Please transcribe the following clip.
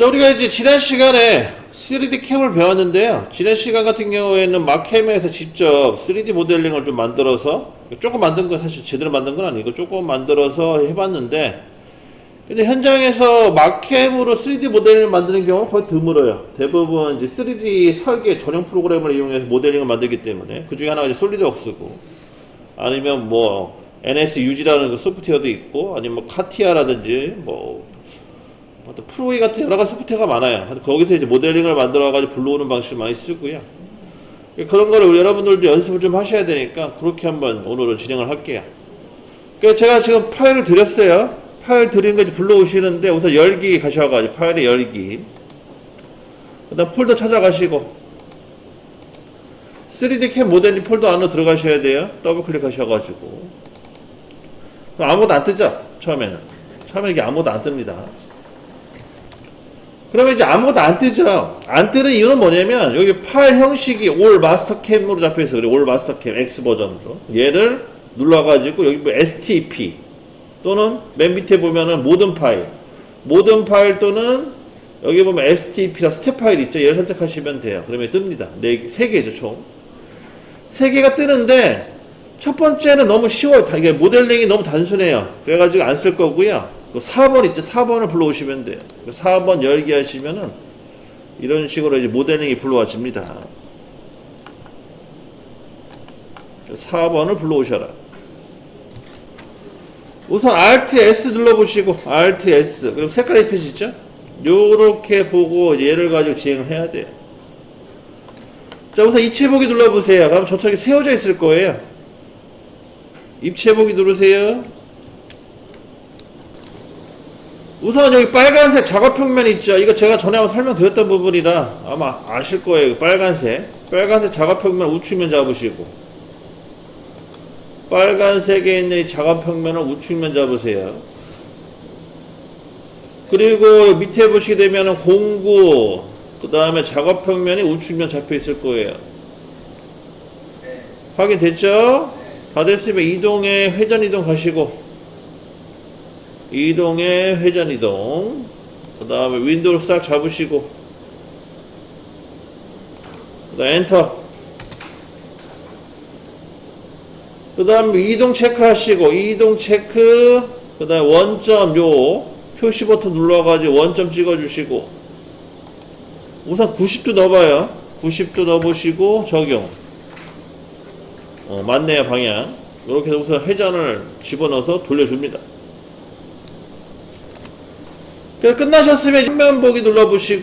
자, 우리가 이제 지난 시간에 3D 캠을 배웠는데요. 지난 시간 같은 경우에는 마캠에서 직접 3D 모델링을 좀 만들어서 조금 만든 건 사실 제대로 만든 건 아니고 조금 만들어서 해봤는데 근데 현장에서 마캠으로 3D 모델링을 만드는 경우는 거의 드물어요. 대부분 이제 3D 설계 전용 프로그램을 이용해서 모델링을 만들기 때문에 그 중에 하나가 이제 솔리드웍스고 아니면 뭐 NSUG라는 그 소프트웨어도 있고 아니면 뭐 카티아라든지 뭐 어떤 프로이 같은 여러 가지 소프트웨어가 많아요. 거기서 이제 모델링을 만들어가지고 불러오는 방식을 많이 쓰고요. 그런 거를 여러분들도 연습을 좀 하셔야 되니까 그렇게 한번 오늘은 진행을 할게요. 그래서 제가 지금 파일을 드렸어요. 파일 드린 거 이제 불러오시는데 우선 열기 가셔가지고 파일의 열기. 그 다음 폴더 찾아가시고 3D 캠 모델링 폴더 안으로 들어가셔야 돼요. 더블 클릭하셔가지고. 아무것도 안 뜨죠? 처음에는. 처음에 이게 아무것도 안 뜹니다. 그러면 이제 아무것도 안 뜨죠. 안 뜨는 이유는 뭐냐면 여기 파일 형식이 올 마스터캠으로 잡혀 있어. 그래 올 마스터캠 X 버전으로. 얘를 눌러가지고 여기 뭐 STP 또는 맨 밑에 보면은 모든 파일, 모든 파일 또는 여기 보면 STP라 스텝 파일 있죠. 얘를 선택하시면 돼요. 그러면 뜹니다. 네, 세 개죠 총. 세 개가 뜨는데 첫 번째는 너무 쉬워요. 다 이게 모델링이 너무 단순해요. 그래가지고 안 쓸 거고요. 그 4번 있죠. 4번을 불러오시면 돼요. 그 4번 열기 하시면은 이런 식으로 이제 모델링이 불러와집니다. 4번을 불러오셔라. 우선 Alt S 눌러보시고 Alt S 그럼 색깔 입혀지죠? 요렇게 보고 얘를 가지고 진행을 해야 돼요. 자 우선 입체 보기 눌러보세요. 그럼 저쪽에 세워져 있을 거예요. 입체 보기 누르세요. 우선 여기 빨간색 작업 평면 있죠. 이거 제가 전에 한번 설명드렸던 부분이라 아마 아실 거예요. 빨간색. 빨간색 작업 평면 우측면 잡으시고. 빨간색에 있는 이 작업 평면을 우측면 잡으세요. 그리고 밑에 보시게 되면 공구, 그 다음에 작업 평면이 우측면 잡혀 있을 거예요. 확인됐죠? 다 됐으면 이동에 회전 이동 가시고. 이동에 회전 이동. 그 다음에 윈도우를 싹 잡으시고. 그 다음 엔터. 그 다음에 이동 체크하시고, 이동 체크. 그 다음에 원점 요 표시 버튼 눌러가지고 원점 찍어주시고. 우선 90도 넣어봐요. 90도 넣어보시고 적용. 어, 맞네요 방향. 이렇게 해서 우선 회전을 집어넣어서 돌려줍니다. 끝나셨으면 화면 보기 눌러보시고